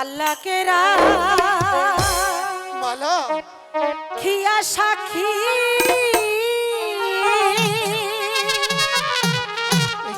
আল্লাহকে মালা। খিয়া সাক্ষী। এ